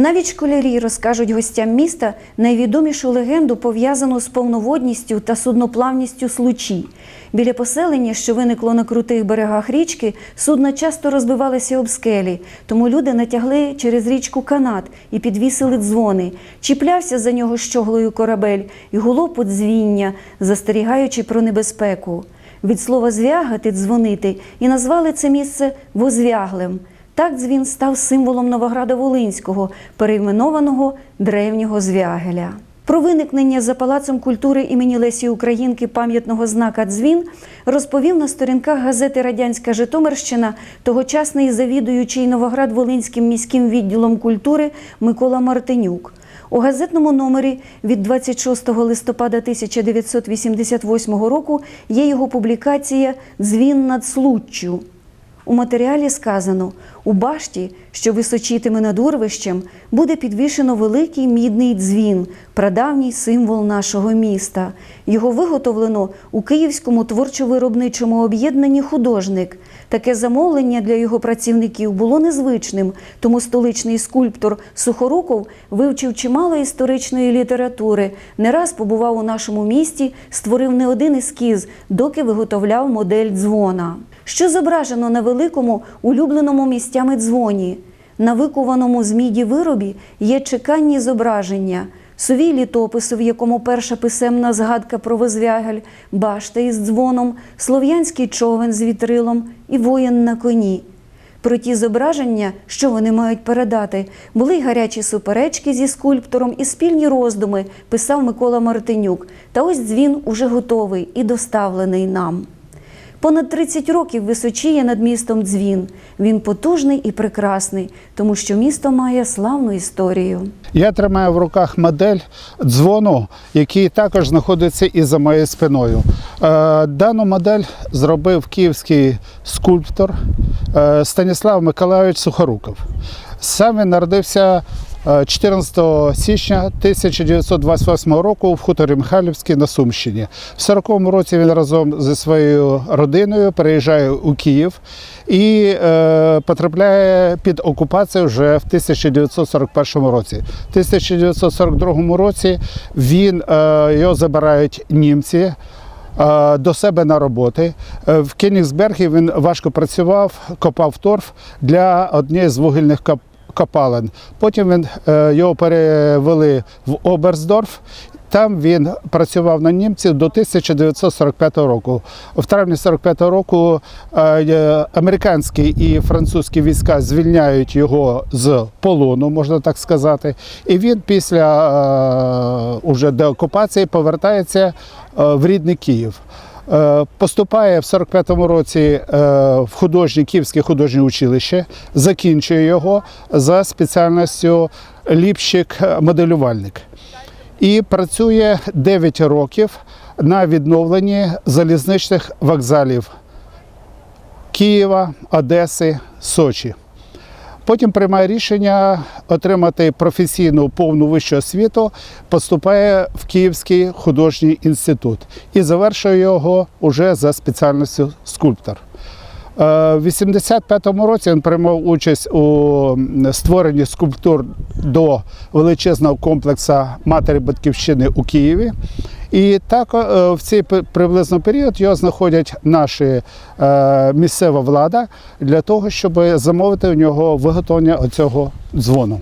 Навіть школярі розкажуть гостям міста найвідомішу легенду, пов'язану з повноводністю та судноплавністю случі. Біля поселення, що виникло на крутих берегах річки, судна часто розбивалися об скелі, тому люди натягли через річку канат і підвісили дзвони. Чіплявся за нього щоглою корабель і гуло подзвіння, застерігаючи про небезпеку. Від слова звягати дзвонити і назвали це місце Возвяглем. Так дзвін став символом Новограда Волинського, перейменованого древнього звягеля. Про виникнення за палацом культури імені Лесі Українки пам'ятного знака дзвін розповів на сторінках газети Радянська Житомирщина тогочасний завідуючий Новоград-Волинським міським відділом культури Микола Мартинюк. У газетному номері від 26 листопада 1988 року є його публікація Дзвін над Случчю. У матеріалі сказано: у башті, що височітиме над урвищем, буде підвішено великий мідний дзвін, прадавній символ нашого міста. Його виготовлено у Київському творчо-виробничому об'єднанні художник. Таке замовлення для його працівників було незвичним, тому столичний скульптор Сухоруков вивчив чимало історичної літератури, не раз побував у нашому місті, створив не один ескіз, доки виготовляв модель дзвона. Що зображено на великому улюбленому місцями дзвоні? На викованому з міді виробі є чеканні зображення, сувій літопису, в якому перша писемна згадка про Возвягель, башта із дзвоном, слов'янський човен з вітрилом і воїн на коні. Про ті зображення, що вони мають передати, були й гарячі суперечки зі скульптором і спільні роздуми, писав Микола Мартинюк. Та ось дзвін уже готовий і доставлений нам. Понад 30 років височіє над містом дзвін. Він потужний і прекрасний, тому що місто має славну історію. Я тримаю в руках модель дзвону, який також знаходиться і за моєю спиною. Е, Дану модель зробив київський скульптор е, Станіслав Миколайович Сухоруков. Сам він народився 14 січня 1928 року в хуторі Михайлівській на Сумщині. В 40-му році він разом зі своєю родиною переїжджає у Київ і е, потрапляє під окупацію вже в 1941 році. В 1942 році він е, його забирають німці. е, До себе на роботи Е, в Кенігсбергі він важко працював, копав торф для однієї з вугільних копалин. Потім він е, його перевели в Оберсдорф. Там він працював на німців до 1945 року. В травні 45 року е, американські і французькі війська звільняють його з полону, можна так сказати. І він після е, уже деокупації повертається в рідний Київ. Е, Поступає в 45-му році е, в художнє Київське художнє училище, закінчує його за спеціальністю ліпщик-моделювальник. І працює 9 років на відновленні залізничних вокзалів Києва, Одеси, Сочі. Потім приймає рішення отримати професійну повну вищу освіту, поступає в Київський художній інститут і завершує його уже за спеціальністю скульптор. Е, В 85-му році він приймав участь у створенні скульптур до величезного комплексу матері Батьківщини у Києві. І так е, в цей приблизно період його знаходять наші е, місцева влада для того, щоб замовити у нього виготовлення оцього дзвону.